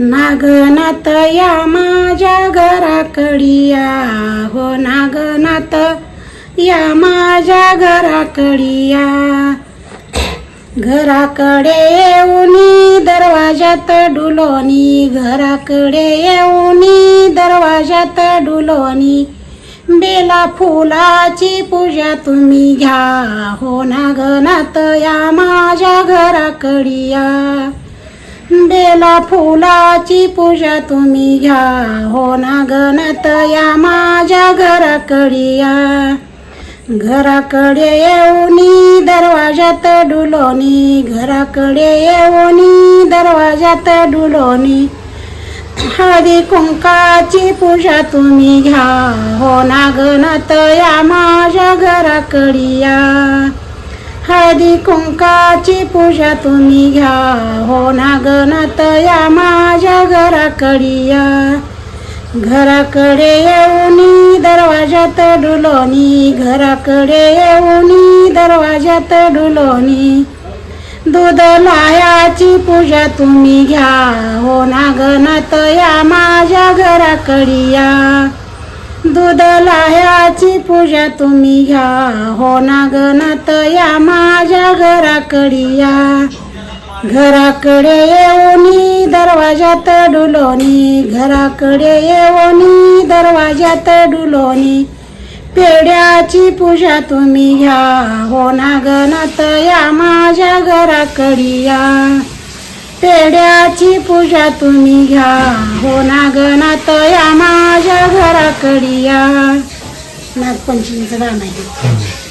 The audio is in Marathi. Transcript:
नागनाथ या माझ्या घराकडिया. हो नागनाथ या माझ्या घराकडिया. घराकडे येऊनी दरवाजात डुलोनी. घराकडे येऊनी दरवाजात डुलोनी. बेला फुलाची पूजा तुम्ही घ्या. हो नागनाथ या माझ्या घराकडिया. बेला फुलाची पूजा तुम्ही घ्या. हो नागनाथ या माझ्या घराकडिया. घराकडे येऊनी दरवाजात डुलोनी. घराकडे येऊनी दरवाजात डुलोनी. हळदी कुंकाची पूजा तुम्ही घ्या. हो नागनाथ या माझ्या घराकडिया. हळदी कुंकाची पूजा तुम्ही घ्या. हो नागनाथ या माझ्या घराकडीया. घराकडे येऊनी दरवाजात डुलोनी. घराकडे येऊनी दरवाजात डुलोनी. दूध लायाची पूजा तुम्ही घ्या. हो नागनाथ या माझ्या घराकडीया. दूध लाह्याची पूजा तुम्ही घ्या. हो नागनाथ या माझ्या घराकडीया. घराकडे येऊनी दरवाजात डुलोनी. घराकडे येऊनी दरवाजात डुलोनी. पेड्याची पूजा तुम्ही घ्या. हो नागनाथ या माझ्या घराकडीया. पेड्याची पूजा तुम्ही घ्या. हो नागनाथ या माझ्या घराकडे या. नागपंचमीचं गाणं आहे.